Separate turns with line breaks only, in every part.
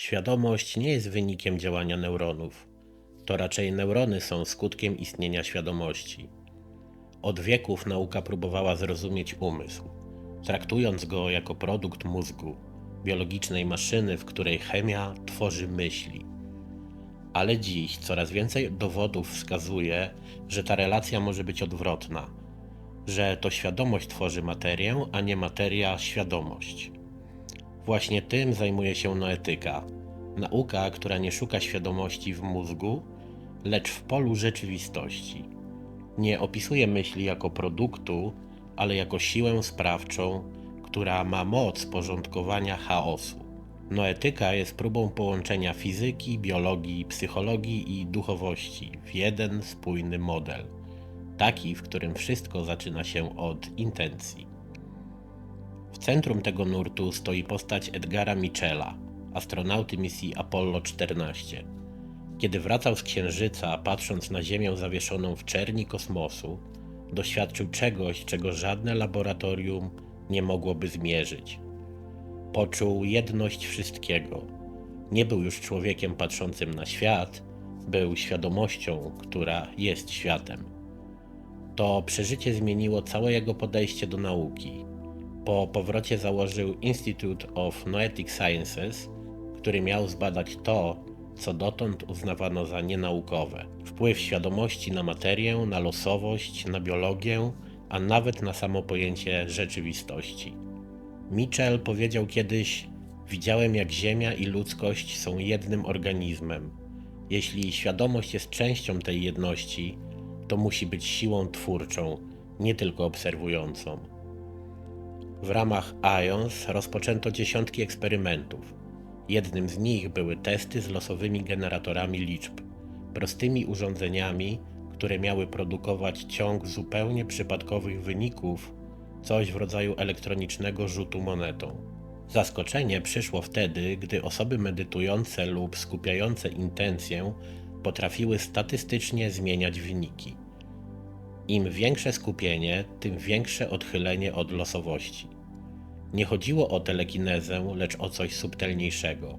Świadomość nie jest wynikiem działania neuronów. To raczej neurony są skutkiem istnienia świadomości. Od wieków nauka próbowała zrozumieć umysł, traktując go jako produkt mózgu, biologicznej maszyny, w której chemia tworzy myśli. Ale dziś coraz więcej dowodów wskazuje, że ta relacja może być odwrotna, że to świadomość tworzy materię, a nie materia świadomość. Właśnie tym zajmuje się noetyka. Nauka, która nie szuka świadomości w mózgu, lecz w polu rzeczywistości. Nie opisuje myśli jako produktu, ale jako siłę sprawczą, która ma moc porządkowania chaosu. Noetyka jest próbą połączenia fizyki, biologii, psychologii i duchowości w jeden spójny model. Taki, w którym wszystko zaczyna się od intencji. W centrum tego nurtu stoi postać Edgara Michela, astronauty misji Apollo 14. Kiedy wracał z Księżyca, patrząc na Ziemię zawieszoną w czerni kosmosu, doświadczył czegoś, czego żadne laboratorium nie mogłoby zmierzyć. Poczuł jedność wszystkiego. Nie był już człowiekiem patrzącym na świat, był świadomością, która jest światem. To przeżycie zmieniło całe jego podejście do nauki. Po powrocie założył Institute of Noetic Sciences, który miał zbadać to, co dotąd uznawano za nienaukowe. Wpływ świadomości na materię, na losowość, na biologię, a nawet na samo pojęcie rzeczywistości. Mitchell powiedział kiedyś: Widziałem, jak Ziemia i ludzkość są jednym organizmem. Jeśli świadomość jest częścią tej jedności, to musi być siłą twórczą, nie tylko obserwującą. W ramach IONS rozpoczęto dziesiątki eksperymentów. Jednym z nich były testy z losowymi generatorami liczb, prostymi urządzeniami, które miały produkować ciąg zupełnie przypadkowych wyników, coś w rodzaju elektronicznego rzutu monetą. Zaskoczenie przyszło wtedy, gdy osoby medytujące lub skupiające intencję potrafiły statystycznie zmieniać wyniki. Im większe skupienie, tym większe odchylenie od losowości. Nie chodziło o telekinezę, lecz o coś subtelniejszego.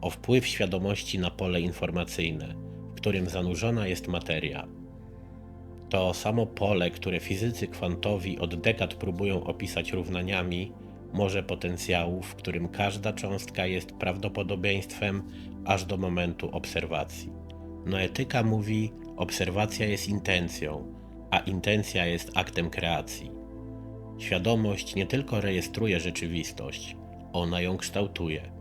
O wpływ świadomości na pole informacyjne, w którym zanurzona jest materia. To samo pole, które fizycy kwantowi od dekad próbują opisać równaniami, może potencjału, w którym każda cząstka jest prawdopodobieństwem aż do momentu obserwacji. Noetyka mówi, obserwacja jest intencją, a intencja jest aktem kreacji. Świadomość nie tylko rejestruje rzeczywistość, ona ją kształtuje.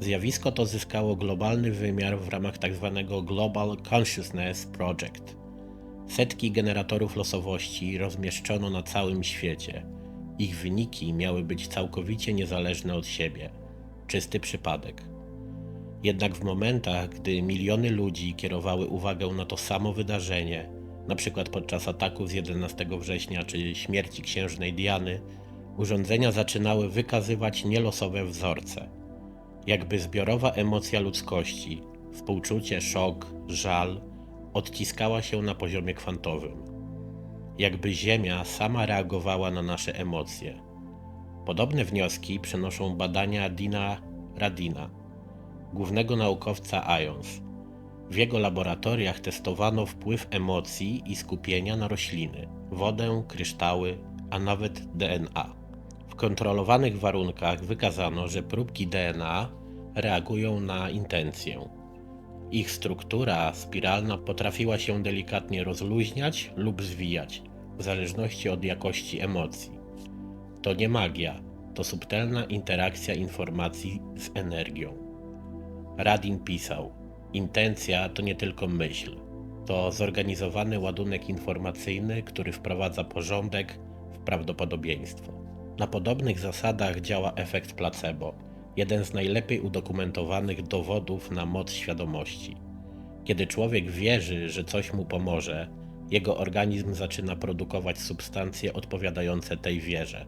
Zjawisko to zyskało globalny wymiar w ramach tzw. Tak Global Consciousness Project. Setki generatorów losowości rozmieszczono na całym świecie. Ich wyniki miały być całkowicie niezależne od siebie. Czysty przypadek. Jednak w momentach, gdy miliony ludzi kierowały uwagę na to samo wydarzenie, przykład podczas ataku z 11 września czy śmierci księżnej Diany, urządzenia zaczynały wykazywać nielosowe wzorce. Jakby zbiorowa emocja ludzkości, współczucie, szok, żal, odciskała się na poziomie kwantowym. Jakby Ziemia sama reagowała na nasze emocje. Podobne wnioski przenoszą badania Dina Radina, głównego naukowca IONS, w jego laboratoriach testowano wpływ emocji i skupienia na rośliny, wodę, kryształy, a nawet DNA. W kontrolowanych warunkach wykazano, że próbki DNA reagują na intencję. Ich struktura spiralna potrafiła się delikatnie rozluźniać lub zwijać, w zależności od jakości emocji. To nie magia, to subtelna interakcja informacji z energią. Radin pisał: Intencja to nie tylko myśl, to zorganizowany ładunek informacyjny, który wprowadza porządek w prawdopodobieństwo. Na podobnych zasadach działa efekt placebo, jeden z najlepiej udokumentowanych dowodów na moc świadomości. Kiedy człowiek wierzy, że coś mu pomoże, jego organizm zaczyna produkować substancje odpowiadające tej wierze.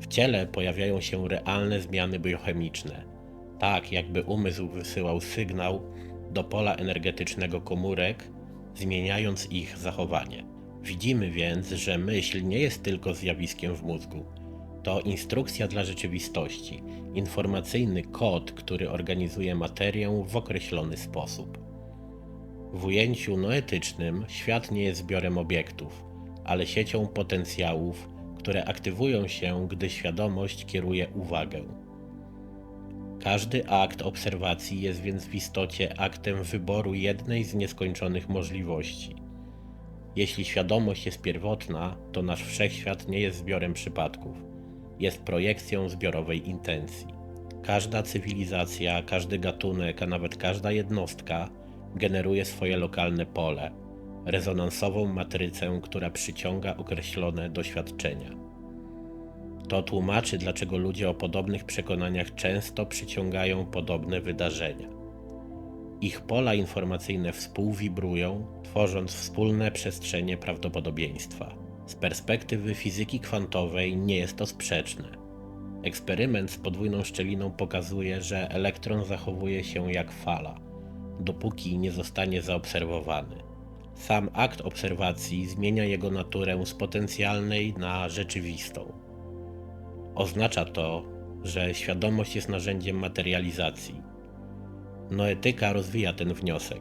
W ciele pojawiają się realne zmiany biochemiczne tak jakby umysł wysyłał sygnał do pola energetycznego komórek, zmieniając ich zachowanie. Widzimy więc, że myśl nie jest tylko zjawiskiem w mózgu. To instrukcja dla rzeczywistości, informacyjny kod, który organizuje materię w określony sposób. W ujęciu noetycznym świat nie jest zbiorem obiektów, ale siecią potencjałów, które aktywują się, gdy świadomość kieruje uwagę. Każdy akt obserwacji jest więc w istocie aktem wyboru jednej z nieskończonych możliwości. Jeśli świadomość jest pierwotna, to nasz wszechświat nie jest zbiorem przypadków, jest projekcją zbiorowej intencji. Każda cywilizacja, każdy gatunek, a nawet każda jednostka generuje swoje lokalne pole, rezonansową matrycę, która przyciąga określone doświadczenia. To tłumaczy, dlaczego ludzie o podobnych przekonaniach często przyciągają podobne wydarzenia. Ich pola informacyjne współwibrują, tworząc wspólne przestrzenie prawdopodobieństwa. Z perspektywy fizyki kwantowej nie jest to sprzeczne. Eksperyment z podwójną szczeliną pokazuje, że elektron zachowuje się jak fala, dopóki nie zostanie zaobserwowany. Sam akt obserwacji zmienia jego naturę z potencjalnej na rzeczywistą. Oznacza to, że świadomość jest narzędziem materializacji. Noetyka rozwija ten wniosek.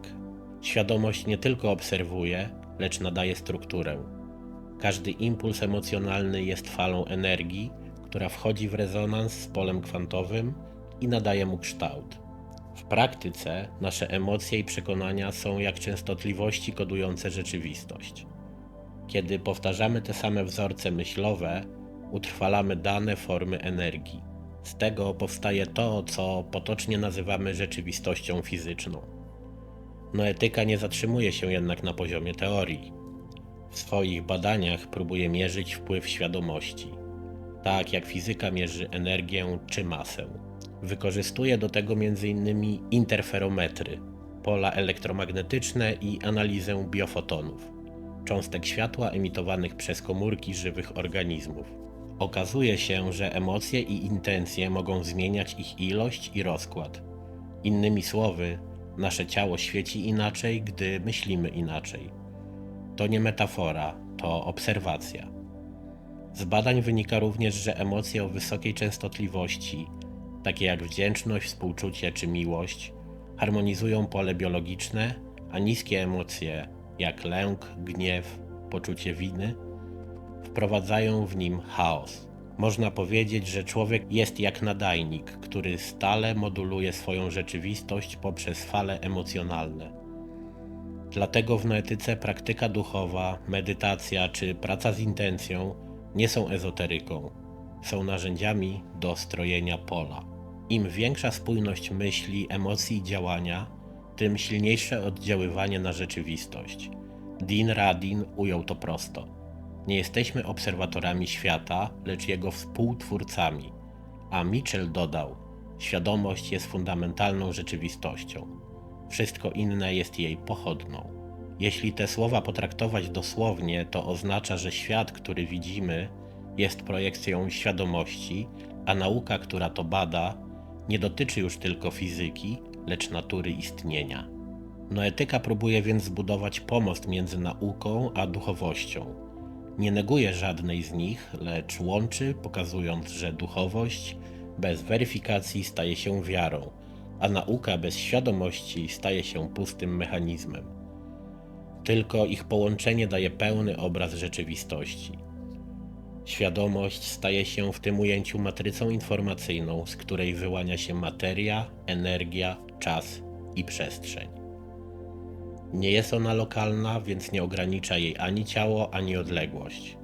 Świadomość nie tylko obserwuje, lecz nadaje strukturę. Każdy impuls emocjonalny jest falą energii, która wchodzi w rezonans z polem kwantowym i nadaje mu kształt. W praktyce nasze emocje i przekonania są jak częstotliwości kodujące rzeczywistość. Kiedy powtarzamy te same wzorce myślowe, utrwalamy dane formy energii. Z tego powstaje to, co potocznie nazywamy rzeczywistością fizyczną. Noetyka nie zatrzymuje się jednak na poziomie teorii. W swoich badaniach próbuje mierzyć wpływ świadomości, tak jak fizyka mierzy energię czy masę. Wykorzystuje do tego m.in. interferometry, pola elektromagnetyczne i analizę biofotonów, cząstek światła emitowanych przez komórki żywych organizmów. Okazuje się, że emocje i intencje mogą zmieniać ich ilość i rozkład. Innymi słowy, nasze ciało świeci inaczej, gdy myślimy inaczej. To nie metafora, to obserwacja. Z badań wynika również, że emocje o wysokiej częstotliwości, takie jak wdzięczność, współczucie czy miłość, harmonizują pole biologiczne, a niskie emocje, jak lęk, gniew, poczucie winy, wprowadzają w nim chaos. Można powiedzieć, że człowiek jest jak nadajnik, który stale moduluje swoją rzeczywistość poprzez fale emocjonalne. Dlatego w noetyce praktyka duchowa, medytacja czy praca z intencją nie są ezoteryką, są narzędziami do strojenia pola. Im większa spójność myśli, emocji i działania, tym silniejsze oddziaływanie na rzeczywistość. Dean Radin ujął to prosto. Nie jesteśmy obserwatorami świata, lecz jego współtwórcami. A Mitchell dodał: Świadomość jest fundamentalną rzeczywistością. Wszystko inne jest jej pochodną. Jeśli te słowa potraktować dosłownie, to oznacza, że świat, który widzimy, jest projekcją świadomości, a nauka, która to bada, nie dotyczy już tylko fizyki, lecz natury istnienia. Noetyka próbuje więc zbudować pomost między nauką a duchowością nie neguje żadnej z nich, lecz łączy, pokazując, że duchowość bez weryfikacji staje się wiarą, a nauka bez świadomości staje się pustym mechanizmem. Tylko ich połączenie daje pełny obraz rzeczywistości. Świadomość staje się w tym ujęciu matrycą informacyjną, z której wyłania się materia, energia, czas i przestrzeń. Nie jest ona lokalna, więc nie ogranicza jej ani ciało, ani odległość.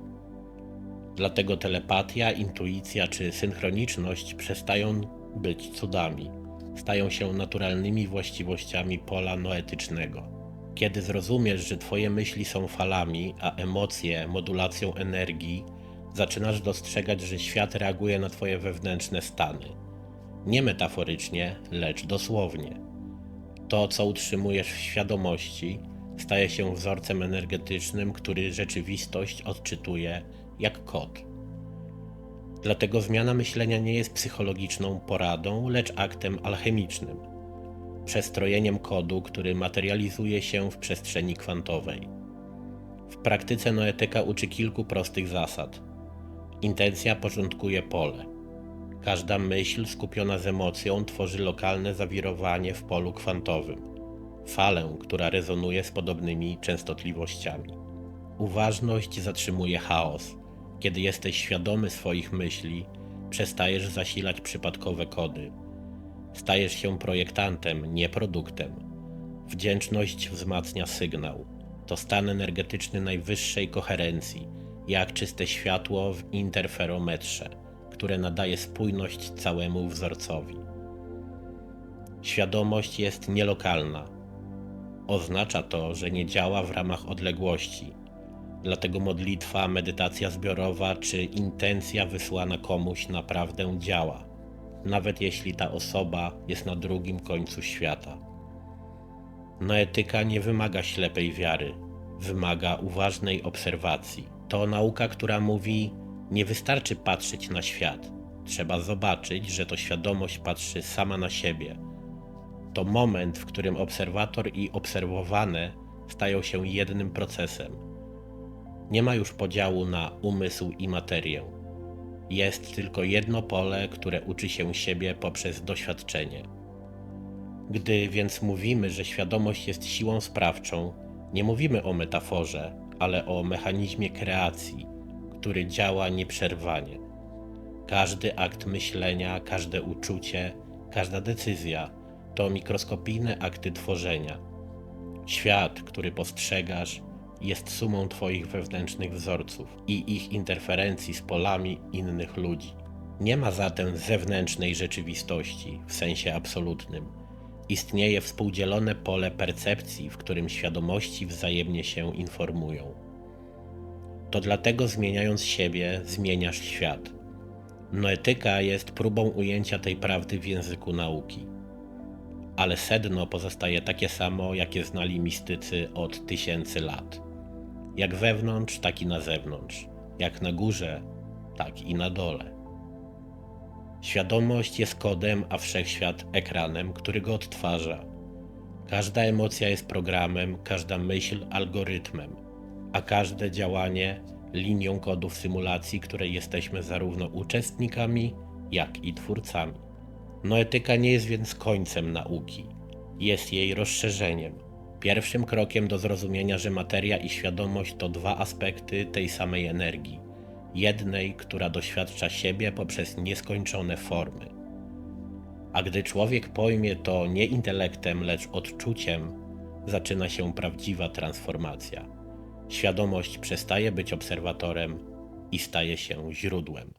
Dlatego telepatia, intuicja czy synchroniczność przestają być cudami, stają się naturalnymi właściwościami pola noetycznego. Kiedy zrozumiesz, że Twoje myśli są falami, a emocje modulacją energii, zaczynasz dostrzegać, że świat reaguje na Twoje wewnętrzne stany. Nie metaforycznie, lecz dosłownie. To, co utrzymujesz w świadomości, staje się wzorcem energetycznym, który rzeczywistość odczytuje jak kod. Dlatego zmiana myślenia nie jest psychologiczną poradą, lecz aktem alchemicznym, przestrojeniem kodu, który materializuje się w przestrzeni kwantowej. W praktyce noetyka uczy kilku prostych zasad. Intencja porządkuje pole. Każda myśl skupiona z emocją tworzy lokalne zawirowanie w polu kwantowym, falę, która rezonuje z podobnymi częstotliwościami. Uważność zatrzymuje chaos. Kiedy jesteś świadomy swoich myśli, przestajesz zasilać przypadkowe kody. Stajesz się projektantem, nie produktem. Wdzięczność wzmacnia sygnał. To stan energetyczny najwyższej koherencji, jak czyste światło w interferometrze, które nadaje spójność całemu wzorcowi. Świadomość jest nielokalna. Oznacza to, że nie działa w ramach odległości. Dlatego modlitwa, medytacja zbiorowa czy intencja wysłana komuś naprawdę działa, nawet jeśli ta osoba jest na drugim końcu świata. Noetyka nie wymaga ślepej wiary, wymaga uważnej obserwacji. To nauka, która mówi: Nie wystarczy patrzeć na świat, trzeba zobaczyć, że to świadomość patrzy sama na siebie. To moment, w którym obserwator i obserwowane stają się jednym procesem. Nie ma już podziału na umysł i materię. Jest tylko jedno pole, które uczy się siebie poprzez doświadczenie. Gdy więc mówimy, że świadomość jest siłą sprawczą, nie mówimy o metaforze, ale o mechanizmie kreacji, który działa nieprzerwanie. Każdy akt myślenia, każde uczucie, każda decyzja to mikroskopijne akty tworzenia. Świat, który postrzegasz, jest sumą Twoich wewnętrznych wzorców i ich interferencji z polami innych ludzi. Nie ma zatem zewnętrznej rzeczywistości w sensie absolutnym. Istnieje współdzielone pole percepcji, w którym świadomości wzajemnie się informują. To dlatego zmieniając siebie, zmieniasz świat. Noetyka jest próbą ujęcia tej prawdy w języku nauki. Ale sedno pozostaje takie samo, jakie znali mistycy od tysięcy lat. Jak wewnątrz, tak i na zewnątrz. Jak na górze, tak i na dole. Świadomość jest kodem, a wszechświat ekranem, który go odtwarza. Każda emocja jest programem, każda myśl algorytmem, a każde działanie linią kodów symulacji, której jesteśmy zarówno uczestnikami, jak i twórcami. Noetyka nie jest więc końcem nauki, jest jej rozszerzeniem. Pierwszym krokiem do zrozumienia, że materia i świadomość to dwa aspekty tej samej energii jednej, która doświadcza siebie poprzez nieskończone formy. A gdy człowiek pojmie to nie intelektem, lecz odczuciem, zaczyna się prawdziwa transformacja. Świadomość przestaje być obserwatorem i staje się źródłem.